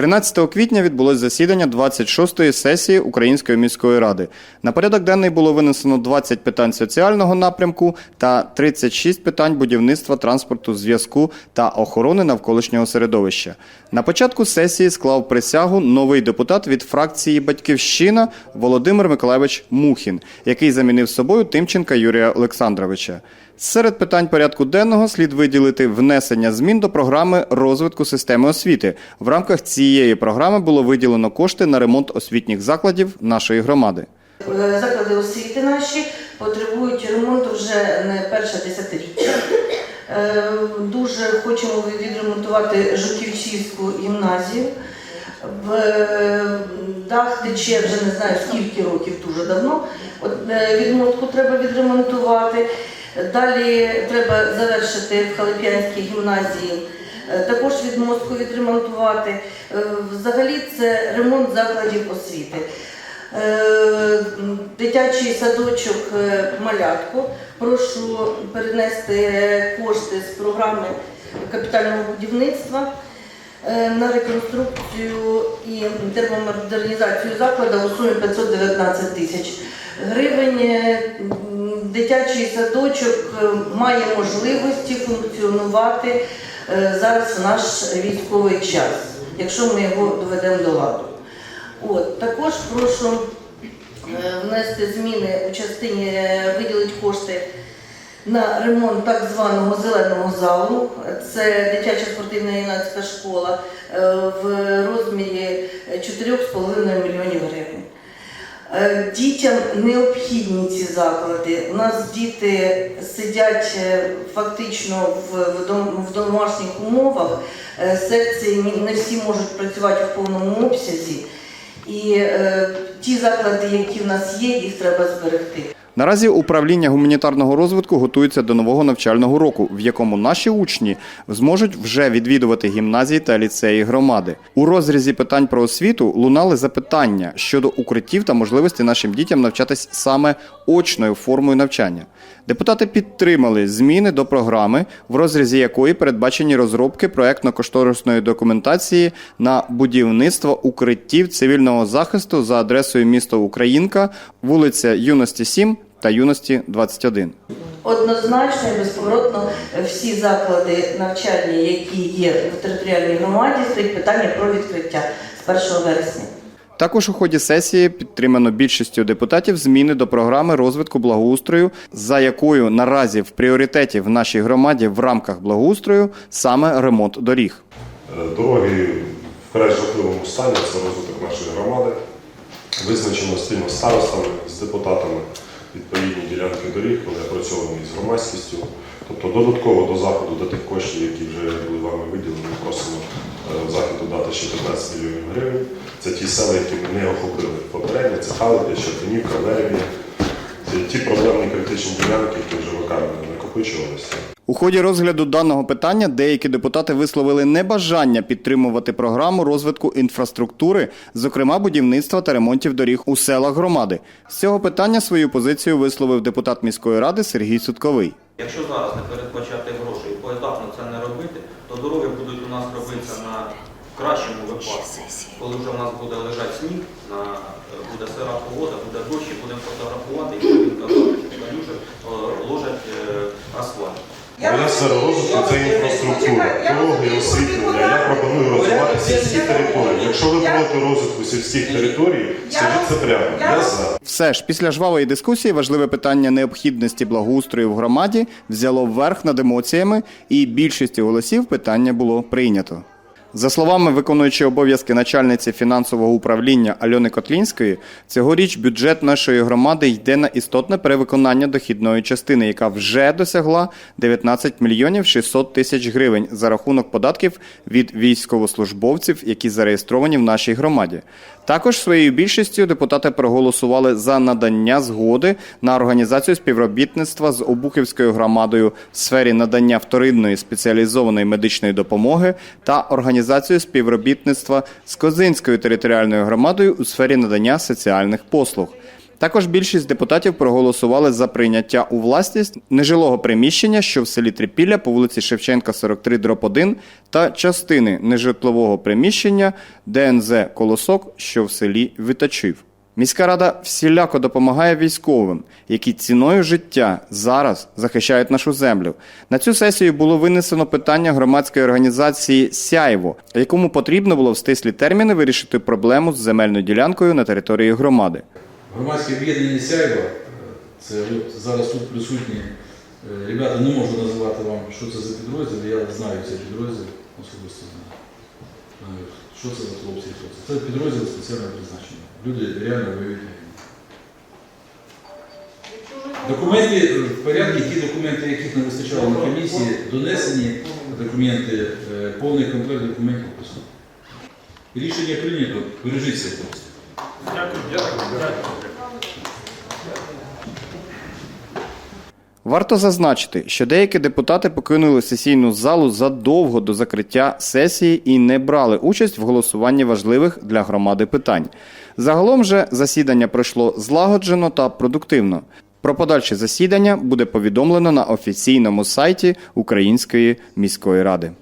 13 квітня відбулось засідання 26-ї сесії Української міської ради. На порядок денний було винесено 20 питань соціального напрямку та 36 питань будівництва, транспорту, зв'язку та охорони навколишнього середовища. На початку сесії склав присягу новий депутат від фракції Батьківщина Володимир Миколайович Мухін, який замінив собою Тимченка Юрія Олександровича. Серед питань порядку денного слід виділити внесення змін до програми розвитку системи освіти. В рамках цієї програми було виділено кошти на ремонт освітніх закладів нашої громади. Е, Заклади освіти наші потребують ремонту вже не перше десятиріччя. Е, Дуже хочемо відремонтувати Жуківчівську гімназію. Е, дах тече вже не знаю скільки років, дуже давно. От відмотку треба відремонтувати. Далі треба завершити в Халип'янській гімназії. Е, Також відмостку відремонтувати. Е, Взагалі це ремонт закладів освіти. Е, Дитячий садочок малятку. Прошу перенести кошти з програми капітального будівництва на реконструкцію і термомодернізацію закладу у сумі 519 тисяч гривень. Дитячий садочок має можливості функціонувати зараз наш військовий час, якщо ми його доведемо до ладу. От, також прошу е, внести зміни у частині е, виділити кошти на ремонт так званого зеленого залу. Це дитяча спортивна юнацька школа е, в розмірі 4,5 мільйонів гривень. Е, Дітям необхідні ці заклади. У нас діти сидять е, фактично в, в, дом- в домашніх умовах. Е, Секції не всі можуть працювати в повному обсязі. І ті заклади, які в нас є, їх треба зберегти. Наразі управління гуманітарного розвитку готується до нового навчального року, в якому наші учні зможуть вже відвідувати гімназії та ліцеї громади. У розрізі питань про освіту лунали запитання щодо укриттів та можливості нашим дітям навчатись саме очною формою навчання. Депутати підтримали зміни до програми, в розрізі якої передбачені розробки проектно-кошторисної документації на будівництво укриттів цивільного захисту за адресою місто Українка, вулиця Юності 7 та Юності 21. Однозначно і безповоротно всі заклади навчальні, які є в територіальній громаді, стоїть питання про відкриття з 1 вересня. Також у ході сесії підтримано більшістю депутатів зміни до програми розвитку благоустрою, за якою наразі в пріоритеті в нашій громаді в рамках благоустрою саме ремонт доріг. Е, Дороги вкрай жахливому стані, це розвиток нашої громади. Визначено спільно з старостами, з депутатами відповідні ділянки доріг, вони опрацьовані з громадськістю. Тобто додатково до заходу, до тих коштів, які вже були вами виділені, просимо заходу дати ще 15 мільйонів гривень. Це ті села, які ми не охопили попередньо, це Халипі, Щербинівка, Веремія. Це ті проблемні критичні ділянки, які вже роками накопичувалися. У ході розгляду даного питання деякі депутати висловили небажання підтримувати програму розвитку інфраструктури, зокрема будівництва та ремонтів доріг у селах громади. З цього питання свою позицію висловив депутат міської ради Сергій Судковий. Якщо зараз не передбачати гроші і поетапно це не робити, то дороги будуть у нас робитися на кращому випадку. Коли вже в нас буде лежати сніг, на, е, буде сира погода, буде дощ, будемо фотографувати, і казав, що е, ложать е, асфальт. Моя сфера розвитку це інфраструктура, дороги, освітлення. Я пропоную розвивати сільські території. Якщо ви проти розвитку сільських територій, скажіть це прямо. Я за. Все ж, після жвавої дискусії важливе питання необхідності благоустрою в громаді взяло верх над емоціями, і більшістю голосів питання було прийнято. За словами виконуючої обов'язки начальниці фінансового управління Альони Котлінської, цьогоріч бюджет нашої громади йде на істотне перевиконання дохідної частини, яка вже досягла 19 мільйонів 600 тисяч гривень за рахунок податків від військовослужбовців, які зареєстровані в нашій громаді. Також своєю більшістю депутати проголосували за надання згоди на організацію співробітництва з Обухівською громадою в сфері надання вторинної спеціалізованої медичної допомоги та організацію співробітництва з Козинською територіальною громадою у сфері надання соціальних послуг. Також більшість депутатів проголосували за прийняття у власність нежилого приміщення, що в селі Трипілля по вулиці Шевченка, 43 1 та частини нежитлового приміщення ДНЗ Колосок, що в селі Витачів. Міська рада всіляко допомагає військовим, які ціною життя зараз захищають нашу землю. На цю сесію було винесено питання громадської організації Сяйво, якому потрібно було в стислі терміни вирішити проблему з земельною ділянкою на території громади. Громадське об'єднання Сяйва, е, це от зараз тут присутні. е, Ребята, не можу називати вам, що це за підрозділ, я знаю цей підрозділ, особисто знаю. Що це за хлопці, це. Підрозділ спеціального призначення. Люди реально воюють. Документи е, в порядку, ті документи, яких не вистачало на комісії, донесені документи, е, повний комплект документів писав. Рішення прийнято, бережіться, хлопці. Варто зазначити, що деякі депутати покинули сесійну залу задовго до закриття сесії і не брали участь в голосуванні важливих для громади питань. Загалом же засідання пройшло злагоджено та продуктивно. Про подальше засідання буде повідомлено на офіційному сайті Української міської ради.